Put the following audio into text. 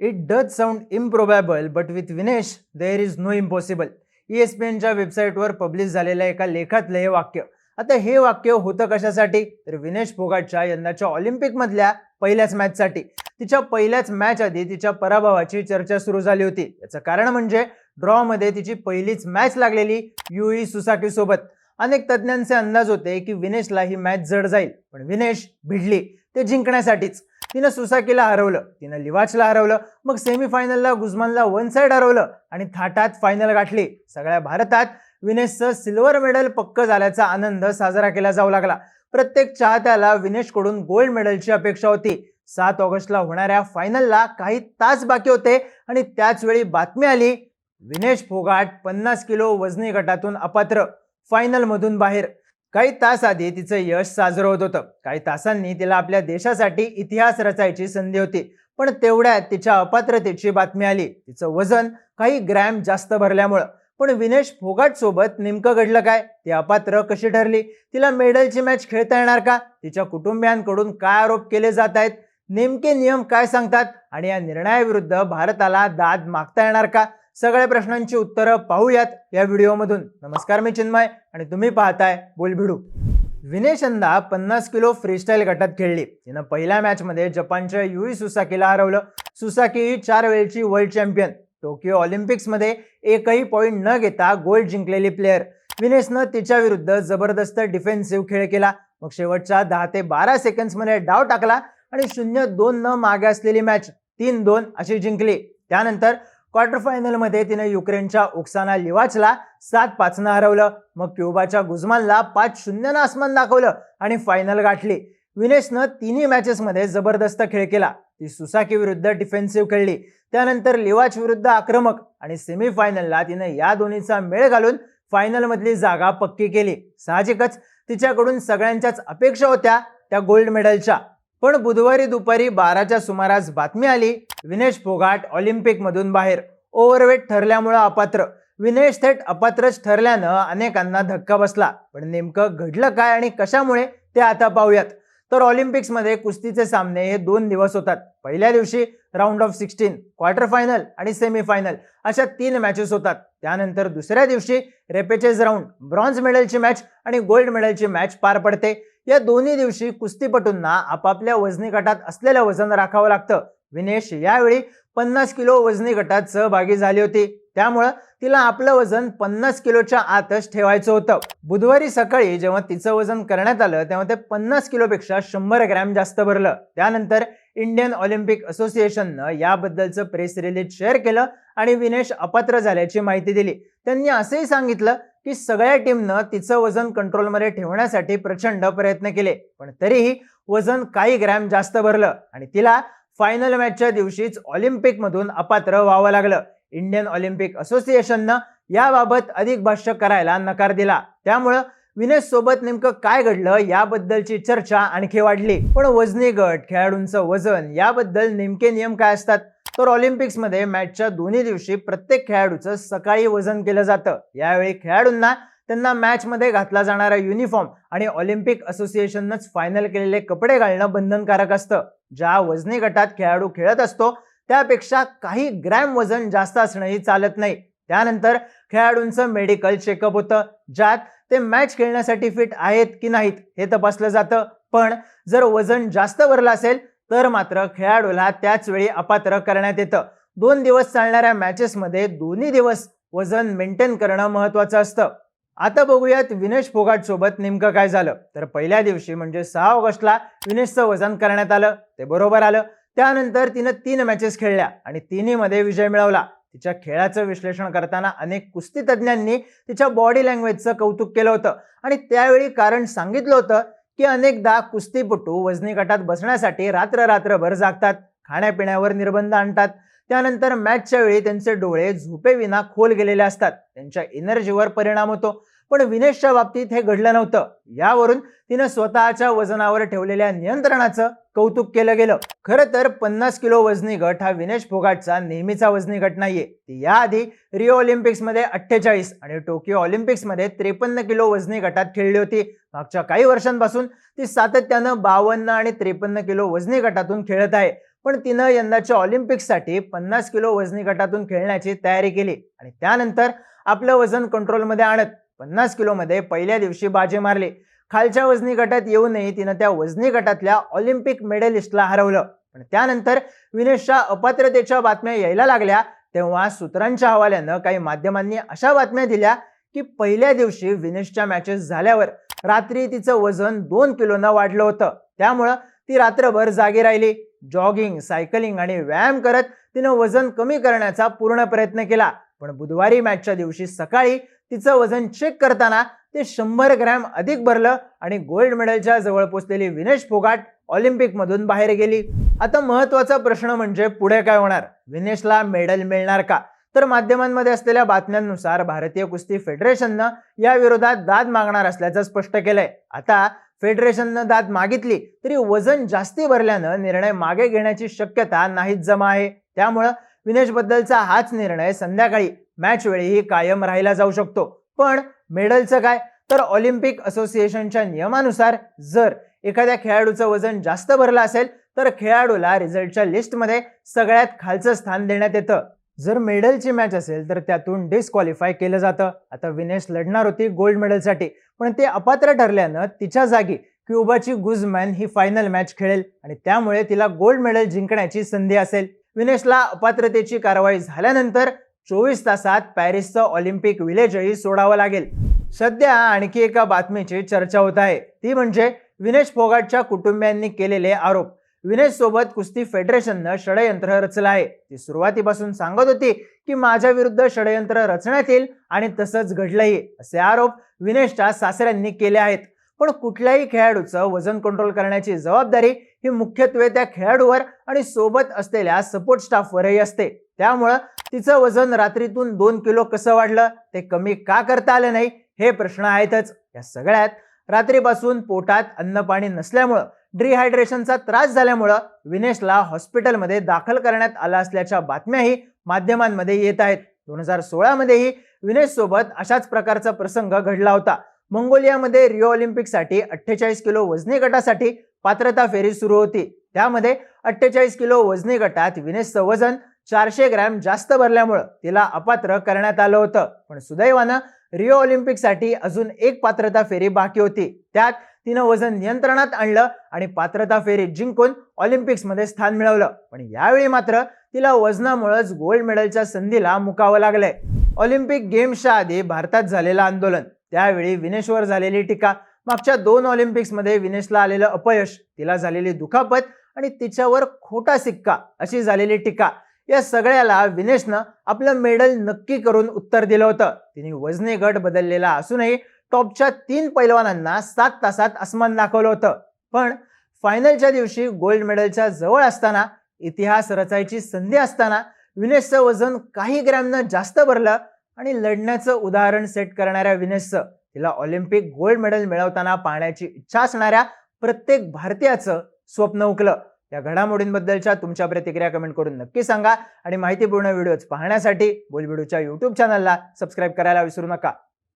It does sound improbable but with Vinesh there is no impossible E S P एनच्या वेबसाईटवर publish झालेल्या एका लेखातलं हे वाक्य. आता हे वाक्य होतं कशासाठी? तर विनेश फोगाटच्या यंदाच्या ऑलिम्पिकमधल्या पहिल्याच मॅचसाठी तिच्या पहिल्याच मॅच आधी तिच्या पराभवाची चर्चा सुरू झाली होती. याचं कारण म्हणजे ड्रॉमध्ये तिची पहिलीच मॅच लागलेली युई सुसाकी सोबत. अनेक तज्ज्ञांचे अंदाज होते की विनेशला ही मॅच जड जाईल. पण विनेश भिडली. ते जिंकण्यासाठीच. तिनं सुसाकीला हरवलं. तिनं लिवाचला हरवलं. मग सेमीफायनलला गुजमानला वन साइड हरवलं आणि थाटात फायनल गाठली. सगळ्या भारतात विनेशचं सिल्वर मेडल पक्क झाल्याचा आनंद साजरा केला जाऊ लागला. प्रत्येक चाहत्याला विनेशकडून गोल्ड मेडलची अपेक्षा होती. सात ऑगस्टला होणाऱ्या फायनलला काही तास बाकी होते आणि त्याच वेळी बातमी आली विनेश फोगाट पन्नास किलो वजनी गटातून अपात्र. फायनलमधून बाहेर. काही तास आधी तिचं यश साजरं होत होतं. काही तासांनी तिला आपल्या देशासाठी इतिहास रचायची संधी होती. पण तेवढ्यात तिच्या अपात्रतेची बातमी आली. तिचं वजन काही ग्रॅम जास्त भरल्यामुळं. पण विनेश फोगाट सोबत नेमकं घडलं काय? ती अपात्र कशी ठरली? तिला मेडलची मॅच खेळता येणार का? तिच्या कुटुंबियांकडून काय आरोप केले जात आहेत? नेमके नियम काय सांगतात? आणि या निर्णयाविरुद्ध भारताला दाद मागता येणार का? सगळ्या प्रश्नांची उत्तरं पाहूयात या व्हिडिओमधून. नमस्कार मी चिन्मय आणि तुम्ही पाहताय बोलभिडू. विनेशंदा पन्नास किलो फ्रीस्टाईल गटात खेळली. तिनं पहिल्या मॅचमध्ये जपानच्या युई सुसाकीला हरवलं. सुसाकी ही चार वेळची वर्ल्ड चॅम्पियन टोकियो ऑलिम्पिक्समध्ये एकही पॉईंट न घेता गोल्ड जिंकलेली प्लेअर विनेशनं तिच्या विरुद्ध जबरदस्त डिफेन्सिव्ह खेळ केला. मग शेवटच्या दहा ते बारा सेकंड्समध्ये डाव टाकला आणि शून्य दोन न मागे असलेली मॅच तीन दोन अशी जिंकली. त्यानंतर क्वार्टर फायनलमध्ये तिने युक्रेनच्या ओक्साना लिवाचला सात पाचनं हरवलं. मग क्युबाच्या गुजमानला पाच शून्यनं आसमान दाखवलं आणि फायनल गाठली. विनेशनं तिन्ही मॅचेसमध्ये जबरदस्त खेळ केला. ती सुसाकी विरुद्ध डिफेन्सिव्ह खेळली. त्यानंतर लिवाच विरुद्ध आक्रमक आणि सेमीफायनलला तिने या दोन्हीचा मेळ घालून फायनलमधली जागा पक्की केली. साहजिकच तिच्याकडून सगळ्यांच्याच अपेक्षा होत्या त्या गोल्ड मेडलच्या पण बुधवारी दुपारी बाराच्या सुमारास बातमी आली विनेश फोगाट ऑलिम्पिकमधून बाहेर. ओव्हरवेट ठरल्यामुळं अपात्र. विनेश थेट अपात्रच ठरल्यानं अनेकांना धक्का बसला. पण नेमकं घडलं काय आणि कशामुळे ते आता पाहूयात. तर ऑलिम्पिक्समध्ये कुस्तीचे सामने हे दोन दिवस होतात. पहिल्या दिवशी round of sixteen quarter final आणि सेमीफायनल अशा तीन मॅचेस होतात. त्यानंतर दुसऱ्या दिवशी रेपेचेस राऊंड ब्रॉन्झ मेडलची मॅच आणि गोल्ड मेडलची मॅच पार पडते. या दोन्ही दिवशी कुस्तीपटूंना आपापल्या वजनी गटात असलेलं वजन राखावं लागतं. विनेश यावेळी पन्नास किलो वजनी गटात सहभागी झाली होती. त्यामुळं तिला आपलं वजन पन्नास किलोच्या आतच ठेवायचं होतं. बुधवारी सकाळी जेव्हा तिचं वजन करण्यात आलं तेव्हा ते पन्नास किलोपेक्षा शंभर ग्रॅम जास्त भरलं. त्यानंतर इंडियन ऑलिम्पिक असोसिएशननं याबद्दलचं प्रेस रिलीज शेअर केलं आणि विनेश अपात्र झाल्याची माहिती दिली. त्यांनी असंही सांगितलं की सगळ्या टीमनं तिचं वजन कंट्रोलमध्ये ठेवण्यासाठी प्रचंड प्रयत्न केले. पण तरीही वजन काही ग्रॅम जास्त भरलं आणि तिला फायनल मॅचच्या दिवशीच ऑलिम्पिकमधून अपात्र व्हावं लागलं. इंडियन ऑलिम्पिक असोसिएशननं याबाबत अधिक भाष्य करायला नकार दिला. त्यामुळं विनेश सोबत नेमकं काय घडलं याबद्दलची चर्चा आणखी वाढली. पण वजनी गट खेळाडूंचं वजन याबद्दल नेमके नियम काय असतात? तर ऑलिम्पिक्समध्ये मॅचच्या दोन्ही दिवशी प्रत्येक खेळाडूचं सकाळी वजन केलं जातं. यावेळी खेळाडूंना त्यांना मॅचमध्ये घातला जाणारा युनिफॉर्म आणि ऑलिम्पिक असोसिएशननंच फायनल केलेले कपडे घालणं बंधनकारक असतं. ज्या वजनी गटात खेळाडू खेळत असतो त्यापेक्षा काही ग्रॅम वजन जास्त असणंही चालत नाही. त्यानंतर खेळाडूंचं मेडिकल चेकअप होतं ज्यात ते मॅच खेळण्यासाठी फिट आहेत की नाहीत हे तपासलं जातं. पण जर वजन जास्त भरलं असेल तर मात्र खेळाडूला त्याच वेळी अपात्र करण्यात येतं. दोन दिवस चालणाऱ्या मॅचेसमध्ये दोन्ही दिवस वजन मेंटेन करणं महत्वाचं असतं. आता बघूयात विनेश फोगाट सोबत नेमकं काय झालं. तर पहिल्या दिवशी म्हणजे सहा ऑगस्टला विनेशचं वजन करण्यात आलं. ते बरोबर आलं. त्यानंतर तिनं तीन मॅचेस खेळल्या आणि तिन्हीमध्ये विजय मिळवला. तिच्या खेळाचं विश्लेषण करताना अनेक कुस्ती तज्ज्ञांनी तिच्या बॉडी लँग्वेजचं कौतुक केलं होतं. आणि त्यावेळी कारण सांगितलं होतं की अनेकदा कुस्तीपटू वजनी गटात बसण्यासाठी रात्र रात्रभर जागतात खाण्यापिण्यावर निर्बंध आणतात. त्यानंतर मॅचच्या वेळी त्यांचे डोळे झोपेविना खोल गेलेले असतात. त्यांच्या एनर्जीवर परिणाम होतो. पण विनेशच्या बाबतीत हे घडलं नव्हतं. यावरून तिनं स्वतःच्या वजनावर ठेवलेल्या नियंत्रणाचं कौतुक केलं गेलं. खरं तर पन्नास किलो वजनी गट हा विनेश फोगाटचा नेहमीचा वजनी गट नाहीये. ती याआधी रिओ ऑलिम्पिक्समध्ये अठ्ठेचाळीस आणि टोकियो ऑलिम्पिक्समध्ये त्रेपन्न किलो वजनी गटात खेळली होती. मागच्या काही वर्षांपासून ती सातत्यानं बावन्न आणि त्रेपन्न किलो वजनी गटातून खेळत आहे. पण तिनं यंदाच्या ऑलिम्पिक्ससाठी पन्नास किलो वजनी गटातून खेळण्याची तयारी केली आणि त्यानंतर आपलं वजन कंट्रोलमध्ये आणत पन्नास किलोमध्ये पहिल्या दिवशी बाजी मारली. खालच्या वजनी गटात येऊनही तिनं त्या वजनी गटातल्या ऑलिम्पिक मेडलिस्टला हरवलं. पण त्यानंतर विनेशच्या अपात्रतेच्या बातम्या यायला लागल्या तेव्हा सूत्रांच्या हवाल्यानं काही माध्यमांनी अशा बातम्या दिल्या की पहिल्या दिवशी विनेशच्या मॅचेस झाल्यावर रात्री तिचं वजन दोन किलोनं वाढलं होतं. त्यामुळं ती रात्रभर जागी राहिली. जॉगिंग सायकलिंग आणि व्यायाम करत तिनं वजन कमी करण्याचा पूर्ण प्रयत्न केला. पण बुधवारी मॅचच्या दिवशी सकाळी तिचं वजन चेक करताना ते शंभर ग्रॅम अधिक भरलं आणि गोल्ड मेडलच्या जवळ पोचलेली विनेश फोगाट ऑलिम्पिकमधून बाहेर गेली. आता महत्त्वाचा प्रश्न म्हणजे पुढे काय होणार? विनेशला मेडल मिळणार का? तर माध्यमांमध्ये असलेल्या बातम्यांनुसार भारतीय कुस्ती फेडरेशननं या विरोधात दाद मागणार असल्याचं स्पष्ट केलंय. आता फेडरेशननं दाद मागितली तरी वजन जास्ती भरल्यानं निर्णय मागे घेण्याची शक्यता नाहीच जमा आहे. त्यामुळं विनेशबद्दलचा हाच निर्णय संध्याकाळी मॅच वेळीही कायम राहिला जाऊ शकतो. पण मेडलचं काय? तर ऑलिम्पिक असोसिएशनच्या नियमानुसार जर एखाद्या खेळाडूचं वजन जास्त भरलं असेल तर खेळाडूला रिझल्टच्या लिस्टमध्ये सगळ्यात खालचं स्थान देण्यात येतं. जर मेडलची मॅच असेल तर त्यातून डिस्क्वालिफाय केलं जातं. आता विनेश लढणार होती गोल्ड मेडलसाठी पण ते अपात्र ठरल्यानं तिच्या जागी क्युबाची गुजमॅन ही फायनल मॅच खेळेल आणि त्यामुळे तिला गोल्ड मेडल जिंकण्याची संधी असेल. विनेशला अपात्रतेची कारवाई झाल्यानंतर चोवीस तासात पॅरिसचं ऑलिम्पिक विलेजही सोडावं लागेल. सध्या आणखी एका बातमीची चर्चा होत आहे. ती म्हणजे विनेश फोगाटच्या कुटुंबियांनी केलेले आरोप. विनेश सोबत कुस्ती फेडरेशननं षडयंत्र रचलं आहे. ती सुरुवातीपासून सांगत होती की माझ्या विरुद्ध षडयंत्र रचण्यात येईल आणि तसंच घडलंही. असे आरोप विनेशच्या सासऱ्यांनी केले आहेत. पण कुठल्याही खेळाडूचं वजन कंट्रोल करण्याची जबाबदारी ही मुख्यत्वे त्या खेळाडूवर आणि सोबत असलेल्या सपोर्ट स्टाफवरही असते. त्यामुळं तिचं वजन रात्रीतून दोन किलो कसं वाढलं ते कमी का करता आलं नाही हे प्रश्न आहेतच या सगळ्यात. रात्रीपासून पोटात अन्न पाणी नसल्यामुळं डिहायड्रेशनचा त्रास झाल्यामुळं विनेशला हॉस्पिटलमध्ये दाखल करण्यात आला असल्याच्या बातम्याही माध्यमांमध्ये येत आहेत. दोन हजार सोळामध्येही विनेश सोबत अशाच प्रकारचा प्रसंग घडला होता. मंगोलियामध्ये रिओ ऑलिम्पिकसाठी अठ्ठेचाळीस किलो वजनी गटासाठी पात्रता फेरी सुरू होती. त्यामध्ये अठ्ठेचाळीस किलो वजनी गटात विनेशचं वजन चारशे ग्रॅम जास्त भरल्यामुळं तिला अपात्र करण्यात आलं होतं. पण सुदैवानं रिओ ऑलिम्पिकसाठी अजून एक पात्रता फेरी बाकी होती. त्यात तिनं वजन नियंत्रणात आणलं आणि पात्रता फेरी जिंकून ऑलिम्पिक्समध्ये स्थान मिळवलं. पण यावेळी मात्र तिला वजनामुळेच गोल्ड मेडलच्या संधीला मुकावं लागलंय. ऑलिम्पिक गेम्सच्या आधी भारतात झालेलं आंदोलन. त्यावेळी विनेशवर झालेली टीका. मागच्या दोन ऑलिम्पिक्समध्ये विनेशला आलेलं अपयश. तिला झालेली दुखापत आणि तिच्यावर खोटा सिक्का अशी झालेली टीका. या सगळ्याला विनेशनं आपलं मेडल नक्की करून उत्तर दिलं होतं. तिने वजनी गट बदललेला असूनही टॉपच्या तीन पैलवानांना सात तासात आसमान दाखवलं होतं. पण फायनलच्या दिवशी गोल्ड मेडलच्या जवळ असताना इतिहास रचायची संधी असताना विनेशचं वजन काही ग्रॅमनं जास्त भरलं आणि लढण्याचं उदाहरण सेट करणाऱ्या विनेशचं तिला ऑलिम्पिक गोल्ड मेडल मिळवताना पाहण्याची इच्छा असणाऱ्या प्रत्येक भारतीयाचं स्वप्न उकलं. या घडामोडींबद्दलच्या तुमच्या प्रतिक्रिया कमेंट करून नक्की सांगा. आणि माहितीपूर्ण व्हिडिओज पाहण्यासाठी बोलबिडूच्या यूट्यूब चॅनलला सबस्क्राईब करायला विसरू नका.